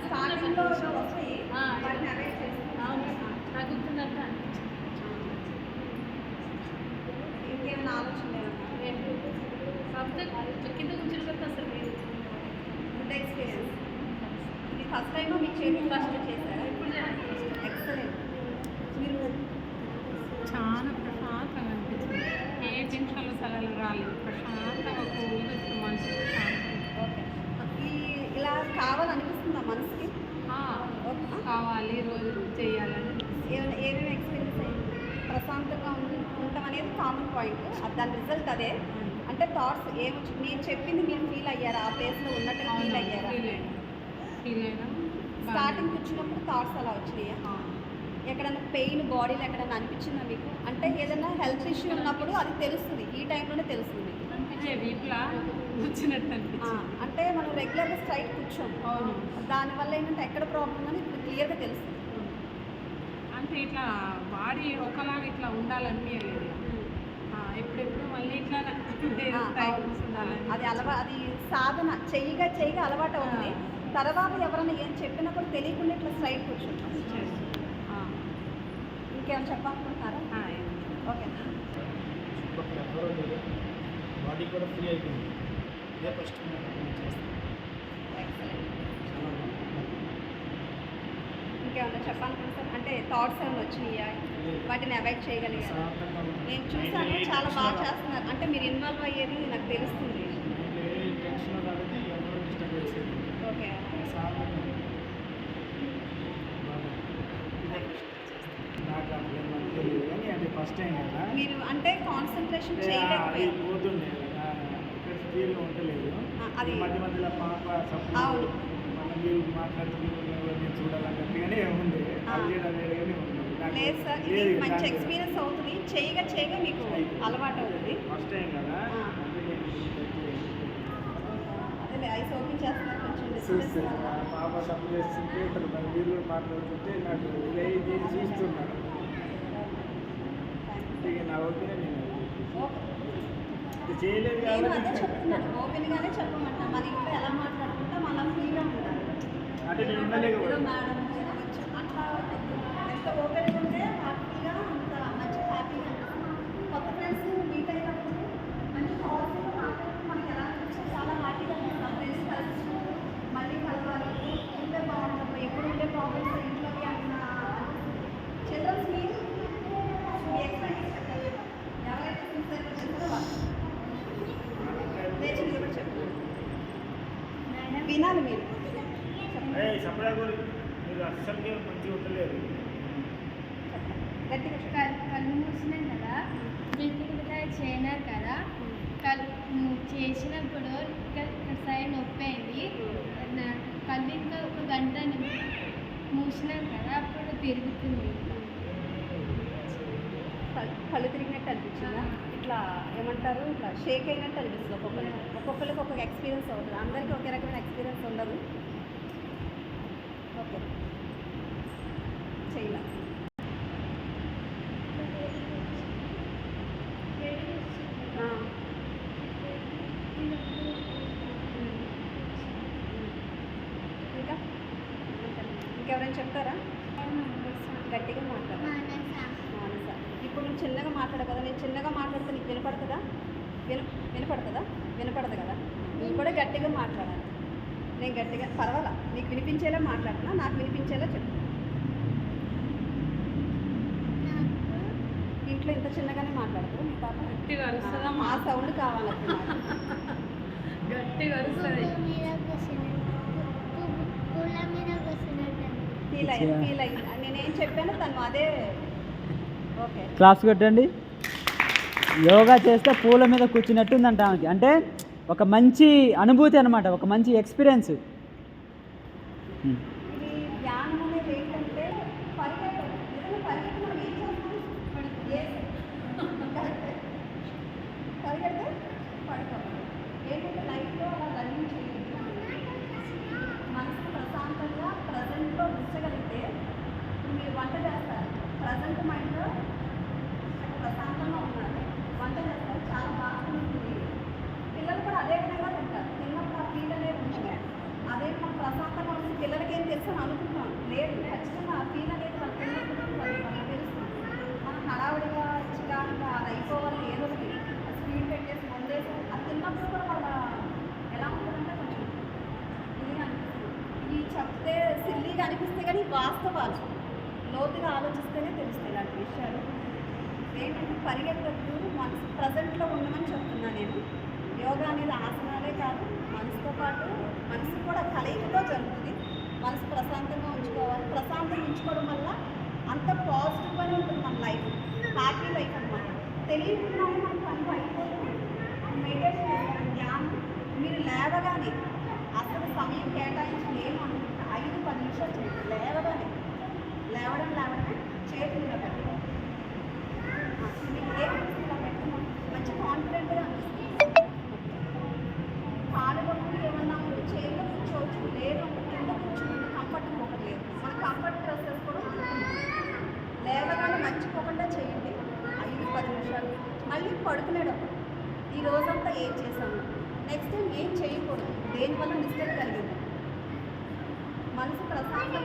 వస్తాయి ఆ, వాటిని అవాయిడ్ చేస్తాం. అవును. తగ్గుతున్నట్టు అనిపించింది ఇంకేమైనా ఆలోచన కాకపోతే కింద కూర్చుని పెడితే అసలు లేదు. Good experience. ఇది ఫస్ట్ టైం చేతి ఫస్ట్ చేశారా? ఇప్పుడు చేయాలి ఎక్సలెంట్. మీరు చాలా ప్రశాంతంగా అనిపించింది. ఏ టెన్షన్లు సలహాలు రాలేదు. ప్రశాంతంగా మనసు ప్రశాంతంగా. ఓకే. ఇలా కావాలనిపిస్తుందా మనసుకి? కావాలి రోజు చేయాలని. ఏమేమి ఎక్స్పీరియన్స్ అయింది ప్రశాంతంగా ఉండి ఉండటం అనేది కామన్ పాయింట్ దాని రిజల్ట్ అదే. అంటే థాట్స్ ఏమొచ్చి నేను చెప్పింది మీరు ఫీల్ అయ్యారా? ఆ ప్లేస్లో ఉన్నట్టుగా ఫీల్ అయ్యారా? ఫీల్ అయినా స్టార్టింగ్ వచ్చినప్పుడు థాట్స్ అలా వచ్చినాయా? ఎక్కడైనా పెయిన్ బాడీలో ఎక్కడైనా అనిపించిందా మీకు? అంటే ఏదైనా హెల్త్ ఇష్యూ ఉన్నప్పుడు అది తెలుస్తుంది. ఈ టైంలోనే తెలుస్తుంది అంటే మనం రెగ్యులర్గా స్ట్రైట్ కూర్చోం అవును. దానివల్ల ఏంటంటే ఎక్కడ ప్రాబ్లం అని ఇప్పుడు క్లియర్గా తెలుస్తుంది అంటే ఇట్లా బాడీ ఒకలాగా ఇట్లా ఉండాలనిపించలేదు ఆ, ఎప్పుడెప్పుడు మళ్ళీ ఇట్లా. ఉండాలని అది అలవా అది సాధన చెయ్యిగా చెయ్యిగా అలవాటు అవుతుంది. తర్వాత ఎవరైనా ఏం చెప్పినా కూడా తెలియకుండా ఇట్లా స్ట్రైట్ కూర్చుంటాం. ఆ. ఇంకేమైనా చెప్పాలనుకుంటున్నారా? ఓకే. బాడీ కూడా ఫ్రీ అయిపోయింది. ఇదే ఫస్ట్ నేను చేస్తాను చాలా బాగుంది. ఇంకేమైనా చెప్పాలనుకుంటున్నారు అంటే థాట్స్ ఏమైనా వచ్చినాయా? వాటిని అవాయిడ్ ఉంది. నేను చూసాను చాలా బాగా. చేస్తున్నారు. అంటే మీరు ఇన్వాల్వ్ అయ్యేది నాకు తెలుస్తుంది. ఓకే మీరు అంటే కాన్సన్ట్రేషన్ చేయలేకపోయారు. అది మధ్య మధ్యలో పాప అవును. మన మీరు మాట్లాడుతున్నారు నేను చూడాలన్నట్టుగానే ఉంది. ఆ. అది వేరే వేరేగానే ఉంది. నాకు లేదు సార్ ఇది మంచి. ఎక్స్పీరియన్స్ అవుతుంది. చేయగా చేయగా మీకు అలవాటు అవుతుంది. ఫస్ట్ టైం కదా? అదే ఐస్ ఓపెన్ చేస్తున్నారు కొంచెం పాప సపోర్ట్ చేస్తుంటే ఇక్కడ మన మాట్లాడుతుంటే నాకు ఇదే ఇది చూస్తున్నాను ఇక నా ఒపీనియన్ నేను చేయలేదు కాబట్టి చెప్తున్నాను. ఓపెన్గానే చెప్పమంటా మన ఇంట్లో ఎలా మాట్లాడుకుంటాం అలా ఫ్రీగా ఉండాలి అంటే నేను ఏదో ఉండలేకపోయాను మేడం చెప్పొచ్చు. అట్లా ఎంత ఓపెన్గా ఉంటే హ్యాపీగా అంత మంచి హ్యాపీగా కొత్త ఫ్రెండ్స్ మీట్ అయినప్పుడు మంచి పాజిటివ్గా మాట్లాడుతూ మనకి ఎలా అనిపిస్తుంది చాలా హ్యాపీగా ఉంటుంది ఫ్రెండ్స్ కలిసి మళ్ళీ కలవాలి. ఉంటే బాగుంటుంది ఎప్పుడు ఉండే ప్రాబ్లమ్స్ ఇంట్లోకి అన్న చిల్డ్రన్స్ మీ మీ ఎక్స్పెక్ట్ చెప్పండి ఎవరైతే సిన్సియర్ చెప్తారో వాళ్ళు లేచి నిలబడి చెప్పండి. వినాలి మీరు. ఏ సపడా కూడా మీరు అస్సలకే మంచిగా ఉండలేదు. గట్టిగా చెప్పండి కళ్ళు మూసినాం కదా? ఇట్లా చేయనారు కదా? కళ్ళు చేసినప్పుడు ఇక్కడ సైడ్ నొప్పి అయింది కళ్ళు ఇంకా ఒక గంట ని- మూసినాం కదా అప్పుడు తిరుగుతుంది. కళ్ళు కళ్ళు తిరిగినట్టు అనిపించిందా? ఇట్లా ఏమంటారు? ఇట్లా షేక్ అయినట్టు అనిపిస్తుంది ఒక్కొక్కరికి. ఒక్కొక్కరికి ఒక్కొక్క ఎక్స్పీరియన్స్ అవుతుంది. అందరికీ ఒకే రకమైన ఎక్స్పీరియన్స్ ఉండదు. ఓకే. చేయలే. ఇంకా? ఇంకెవరైనా చెప్తారా? గట్టిగా మాట్లాడాలి మానస. ఇప్పుడు నువ్వు చిన్నగా మాట్లాడవు కదా నేను చిన్నగా మాట్లాడితే నీకు వినపడుతుందా? విన వినపడుతుందా? వినపడదు కదా. నువ్వు కూడా గట్టిగా మాట్లాడాలి. నేను గట్టిగా పర్వాలా? నీకు వినిపించేలా మాట్లాడుతున్నా నాకు వినిపించేలా చెప్పు. ఇంట్లో ఇంత చిన్నగానే మాట్లాడతారు మీ పాప గట్టిగా ఆ సౌండ్ కావాలి. గట్టిగా అరుస్తుంది. ఫీల్ అయ్యి ఫీల్ అయ్యింది నేనేం చెప్పానో తను అదే ఓకే. క్లాస్ కొట్టండి. యోగా చేస్తే పూల మీద కూర్చున్నట్టుందంట ఆమెకి. అంటే ఒక మంచి అనుభూతి అనమాట ఒక మంచి ఎక్స్పీరియన్స్. ప్రజెంట్లో ఉంచగలిగితే మీరు వంట చేస్తారు. ప్రజెంట్ మైండ్లో ప్రశాంతంగా ఉన్నారు వంట చేస్తారు చాలా బాగా ఉంటుంది పిల్లలు కూడా అదే విధంగా తింటారు తిన్నప్పుడు ఆ ఫీల్ అనేది ఉంటుంది అదే మనం ప్రశాంతంగా ఉంచి పిల్లలకి ఏం తెలుసు అని అనుకుంటాం లేదు ఖచ్చితంగా ఆ ఫీల్ అనేది వాళ్ళకి మనకు తెలుస్తుంది. మనం హడావుడిగా చిరాకుగా అది అయిపోవాలి ఏదో స్పీడ్ పెట్టేసి ముందేసి అది తిన్నప్పుడు కూడా వాళ్ళ ఎలా ఉంటుందంటే కొంచెం ఇది అనిపిస్తుంది. ఇది చెప్తే సిల్లీగా అనిపిస్తే కానీ వాస్తవాలు. లోతుగా ఆలోచిస్తేనే తెలుస్తాయి ఇలాంటి విషయాలు. ఏంటంటే పరిగెత్తద్దు మనసు ప్రజెంట్లో ఉండమని చెప్తున్నా నేను. యోగా అనేది ఆసనాలే కాదు మనసుతో పాటు మనసు కూడా కలయికతో జరుగుతుంది. మనసు ప్రశాంతంగా ఉంచుకోవాలి. ప్రశాంతంగా ఉంచుకోవడం వల్ల అంత పాజిటివ్గానే ఉంటుంది మన లైఫ్. హ్యాపీ లైఫ్ అనమాట తెలియకుండానే మన పనులు అయిపోతుంది. మెడిటేషన్ చేస్తాను ధ్యానం. మీరు లేవగానే అసలు సమయం కేటాయించి ఏం అనుకుంటా ఐదు పది నిమిషాలు చేయండి లేవగానే. లేవడం లేవడమే చేతులు ఇలా పెట్టడం మీకు ఏమనిపిస్తుంది ఇలా పెట్టడం మంచి కాన్ఫిడెంట్గా అనిపిస్తుంది కాలు పట్టుకుని ఏమన్నా ఉంటే చేతిలో కూర్చోవచ్చు లేదు అంటే కింద కూర్చుంటే కంఫర్ట్ ఒకటి లేదు మన కంఫర్ట్ డ్రెస్సెస్ కూడా ఉంటుంది లేవగానే మర్చిపోకుండా చేయండి ఐదు పది నిమిషాలు మళ్ళీ ఈ రోజంతా ఏం చేశాను నెక్స్ట్ టైం ఏం చేయకూడదు. దేనివల్ల మిస్టేక్ కలిగింది? మనసు ప్రశాంతం